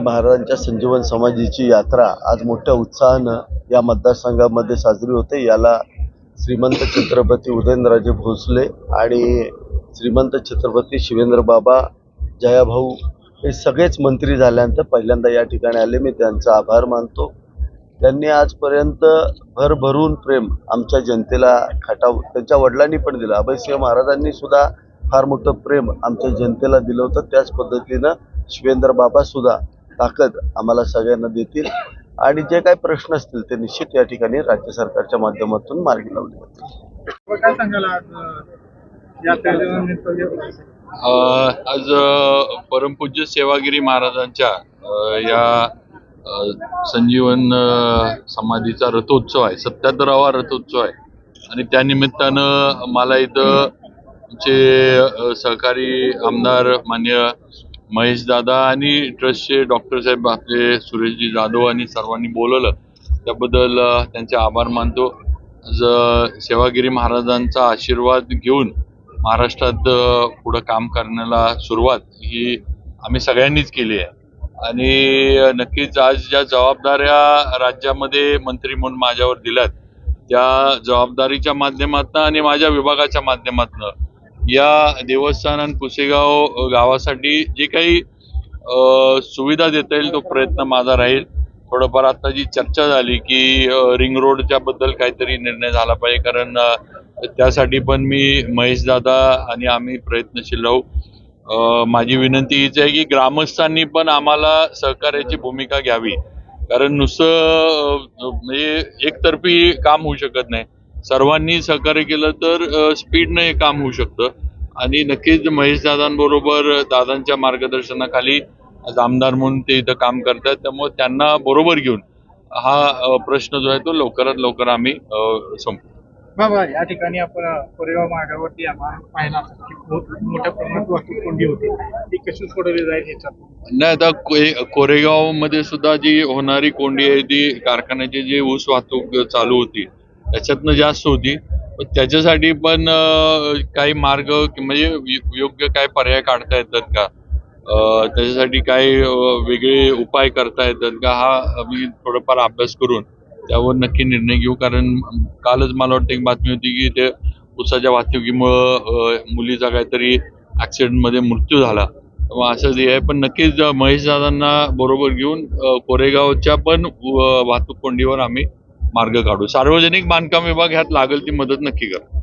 महाराजांच्या संजीवन समाधीची यात्रा आज मोठ्या उत्साहानं या मतदारसंघामध्ये साजरी होते. याला श्रीमंत छत्रपती उदयनराजे भोसले आणि श्रीमंत छत्रपती शिवेंद्र बाबा जयाभाऊ हे सगळेच मंत्री झाल्यानंतर पहिल्यांदा या ठिकाणी आले. मी त्यांचा आभार मानतो. त्यांनी आजपर्यंत भरभरून प्रेम आमच्या जनतेला खटाव त्यांच्या वडिलांनी पण दिलं. अभयसिंह महाराजांनी सुद्धा फार मोठं प्रेम आमच्या जनतेला दिलं होतं. त्याच पद्धतीनं शिवेंद्र बाबा सुद्धा ताकद आम्हाला सगळ्यांना देतील. आणि जे काही प्रश्न असतील ते निश्चित या ठिकाणी राज्य सरकारच्या माध्यमातून मार्गी लावले जातील. काय सांगाल आज परमपूज्य सेवागिरी महाराजांच्या या संजीवन समाधीचा रथोत्सव आहे सत्याहत्तरावा रथोत्सव आहे. आणि त्या निमित्तानं मला इथं अ, सहकारी आमदार मान्य महेश दादा आणि ट्रस्टचे डॉक्टर साहेब आपले सुरेशजी जाधव आणि सर्वांनी बोलवलं. त्याबद्दल त्यांचे आभार मानतो. ज सेवागिरी महाराजांचा आशीर्वाद घेऊन महाराष्ट्रात पुढं काम करण्याला सुरुवात ही आम्ही सगळ्यांनीच केली आहे. आणि नक्कीच आज ज्या जबाबदाऱ्या राज्यामध्ये मंत्री म्हणून माझ्यावर दिल्यात त्या जबाबदारीच्या माध्यमातून आणि माझ्या विभागाच्या माध्यमातून या देवस्थान आणि पुसेगाव गावासाठी जे काही सुविधा देता येईल तो प्रयत्न माझा राहील. थोडंफार आता जी चर्चा झाली की रिंग रोडच्या बद्दल काहीतरी निर्णय झाला पाहिजे. कारण त्यासाठी पण मी महेश दादा आणि आम्ही प्रयत्नशील राहू. माझी विनंती हीच आहे की ग्रामस्थांनी पण आम्हाला सहकार्याची भूमिका घ्यावी. कारण नुसतं म्हणजे एकतर्फी काम होऊ शकत नाही. सर्वांनी सहकार्य केलं तर स्पीडनं हे काम होऊ शकतं. आणि नक्कीच महेश दादांबरोबर दादांच्या मार्गदर्शनाखाली आज आमदार म्हणून ते इथं काम करतात. त्यामुळे त्यांना बरोबर घेऊन हा प्रश्न जो आहे तो लवकरात लवकर आम्ही संपू बाबा या ठिकाणी आपण कोरेगाव मार्गावरती आपण पाहिला मोठ्या प्रमाणात वाहतूक कोंडी होती. ती कशी सोडवली जाईल याच्यात? नाही आता को- कोरेगावमध्ये सुद्धा जी होणारी कोंडी आहे ती कारखान्याची जी ऊस वाहतूक चालू होती त्याच्यातनं जास्त होती. त्याच्यासाठी पण काही मार्ग म्हणजे योग्य काय पर्याय काढता येतात का? त्याच्यासाठी काही वेगळे उपाय करता येतात का? हा मी थोडंफार अभ्यास करून त्यावर नक्की निर्णय घेऊ. कारण कालच मला वाटतं एक बातमी होती की ते उसाच्या वाहतुकीमुळं मुलीचा काहीतरी ॲक्सिडेंटमध्ये मृत्यू झाला. मग असंच हे आहे. पण नक्कीच महेश दादांना बरोबर घेऊन कोरेगावच्या पण वाहतूक कोंडीवर आम्ही मार्ग काढू. सार्वजनिक बांधकाम विभाग ह्यात लागेल ती मदत नक्की करा.